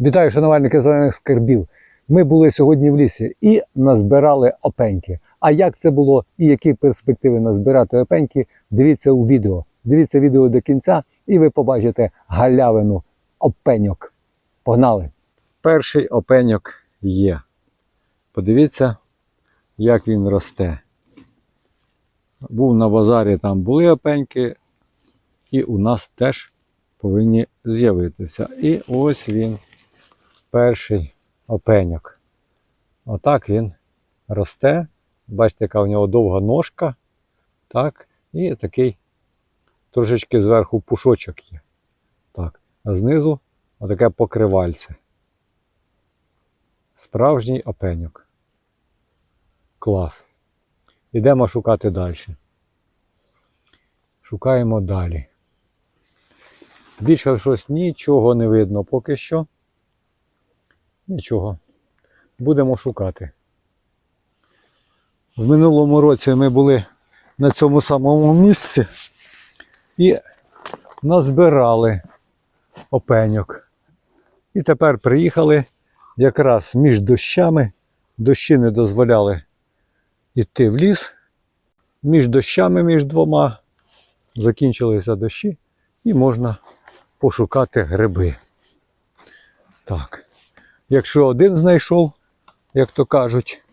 Вітаю, шанувальники зелених скарбів. Ми були сьогодні в лісі і назбирали опеньки. А як це було і які перспективи назбирати опеньки, дивіться у відео. Дивіться відео до кінця, і ви побачите галявину опеньок. Погнали! Перший опеньок є. Подивіться, як він росте. Був на базарі, там були опеньки, і у нас теж повинні з'явитися. І ось він, перший опеньок. Отак він росте. Бачите, яка у нього довга ножка. Так, і такий трошечки зверху пушочок є. Так, а знизу отаке покривальце. Справжній опеньок. Клас. Ідемо шукати далі. Шукаємо далі. Більше щось нічого не видно поки що. Нічого. Будемо шукати. В минулому році ми були на цьому самому місці і назбирали опеньок. І тепер приїхали якраз між дощами. Дощі не дозволяли йти в ліс. Між дощами, між двома закінчилися дощі і можна пошукати гриби. Так. Якщо один знайшов, як то кажуть,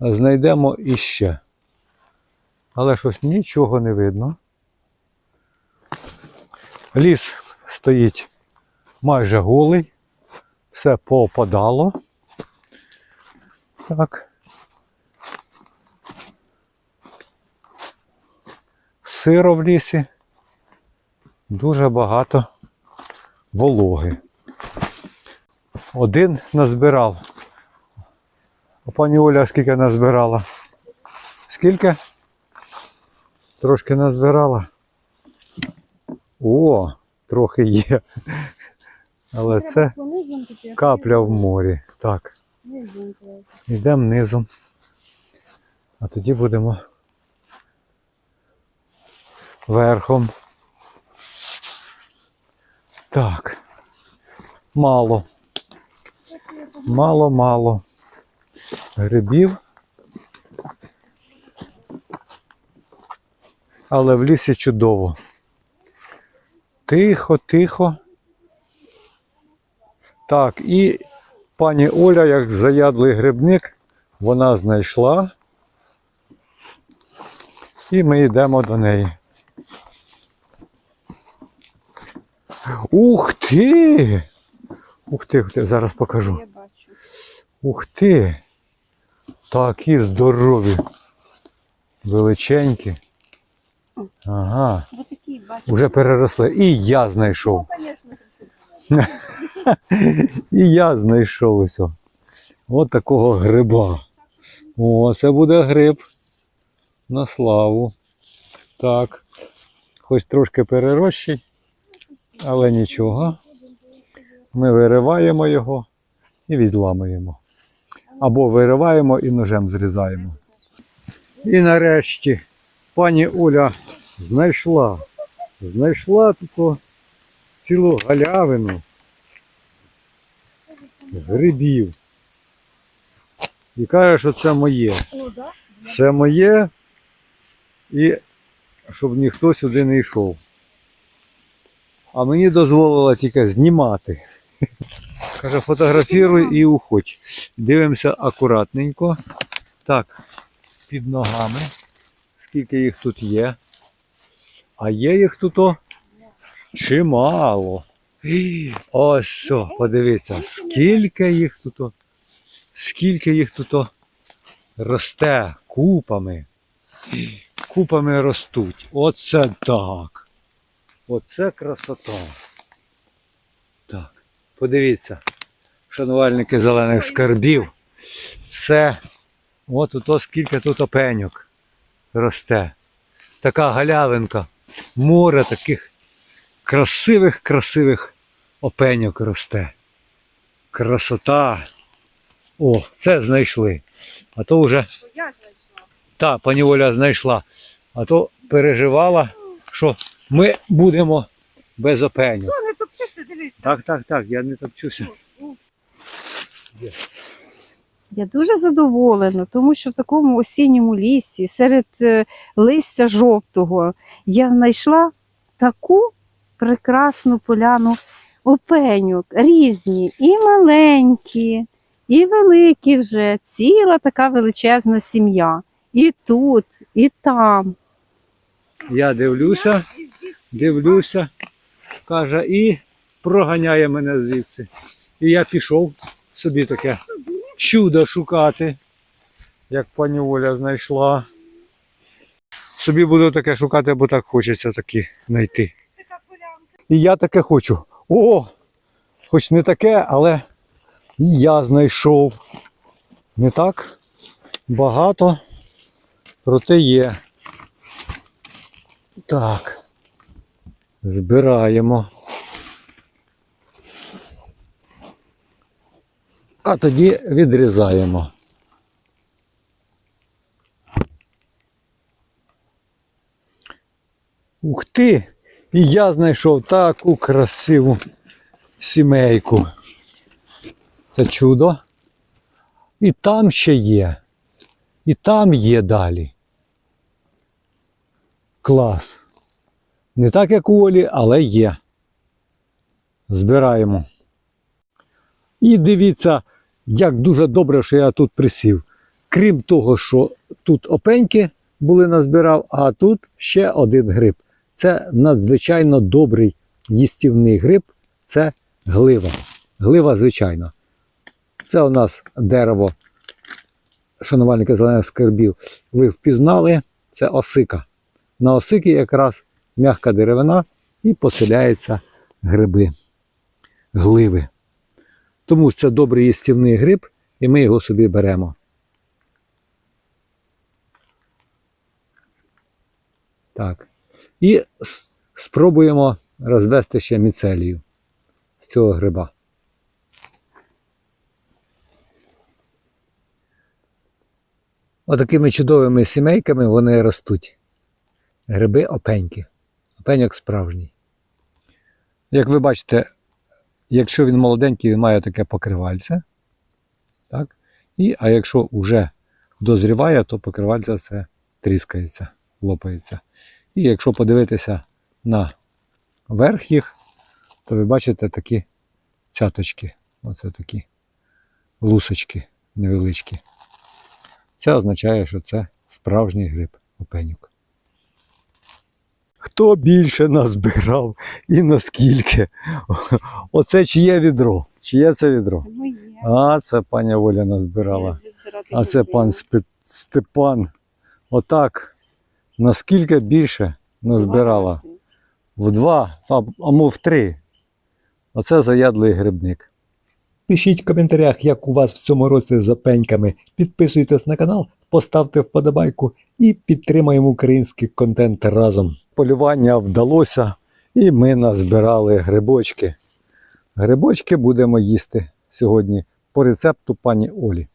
знайдемо іще. Але щось нічого не видно. Ліс стоїть майже голий, все попадало. Так. Сиро в лісі. Дуже багато вологи. Один назбирав. А пані Оля скільки назбирала? Скільки? Трошки назбирала. О, трохи є. Але це капля в морі. Так, йдемо низом. А тоді будемо верхом. Так. Мало. Мало-мало грибів. Але в лісі чудово. Тихо, тихо. Так, і пані Оля, як заядлий грибник, вона знайшла. І ми йдемо до неї. Ух ти! Ух ти, ух ти, зараз покажу. Ух ти! Такі здорові. Величенькі. Ага, вже переросли. І я знайшов. Ну. І я знайшов ось. От такого гриба. О, це буде гриб. На славу. Так. Хоч трошки перерощий, але нічого. Ми вириваємо його і відламуємо. Або вириваємо і ножем зрізаємо. І нарешті пані Оля знайшла. Знайшла таку цілу галявину грибів. І каже, що це моє. Це моє. І щоб ніхто сюди не йшов. А мені дозволила тільки знімати. Каже, фотографіруй і уходь. Дивимося акуратненько. Так, під ногами. Скільки їх тут є. А є їх тут о, чимало. Ось все, подивіться, скільки їх тут, о, скільки їх тут о, росте купами. Купами ростуть. Оце так. Оце красота. Так, подивіться, шанувальники зелених скарбів. Це от ото скільки тут опеньок росте. Така галявинка, море таких красивих, красивих опеньок росте. Красота. О, це знайшли. А то вже Бо я знайшла. та пані Оля знайшла. А то переживала, що ми будемо без опеню. Що, не топчися, дивись. Так, так, так, я не топчуся. Я дуже задоволена, тому що в такому осінньому лісі, серед е, листя жовтого, я знайшла таку прекрасну поляну опеньок, різні, і маленькі, і великі вже, ціла така величезна сім'я. І тут, і там. Я дивлюся, дивлюся, каже, і проганяє мене звідси. І я пішов собі таке чудо шукати, як пані Оля знайшла. Собі буду таке шукати, бо так хочеться такі знайти. І я таке хочу. О! Хоч не таке, але я знайшов. Не так багато, проте є. Так. Збираємо. А тоді відрізаємо. Ух ти! І я знайшов таку красиву сімейку. Це чудо. І там ще є. І там є далі. Клас. Не так, як у Олі, але є. Збираємо. І дивіться, як дуже добре, що я тут присів. Крім того, що тут опеньки були назбирав, а тут ще один гриб. Це надзвичайно добрий їстівний гриб. Це глива. Глива, звичайно. Це у нас дерево, шанувальники зелених скарбів. Ви впізнали, це осика. На осики якраз м'яка деревина і поселяються гриби, гливи. Тому це добрий їстівний гриб, і ми його собі беремо. Так. І спробуємо розвести ще міцелію з цього гриба. Отакими чудовими сімейками вони ростуть. Гриби опеньки. Опеньок справжній. Як ви бачите, якщо він молоденький, він має таке покривальце. Так? І, а якщо вже дозріває, то покривальце це тріскається, лопається. І якщо подивитися на верх їх, то ви бачите такі цяточки. Оце такі лусочки невеличкі. Це означає, що це справжній гриб опенюк. Хто більше назбирав і наскільки? Оце чиє відро? Чиє це відро? Моє. А, це пані Оля назбирала. А це пан Степан. Отак. Наскільки більше назбирала? В два, а, а мов в три. Оце заядлий грибник. Пишіть в коментарях, як у вас в цьому році з опеньками. Підписуйтесь на канал, поставте вподобайку і підтримаємо український контент разом. Полювання вдалося, і ми назбирали грибочки. Грибочки будемо їсти сьогодні по рецепту пані Олі.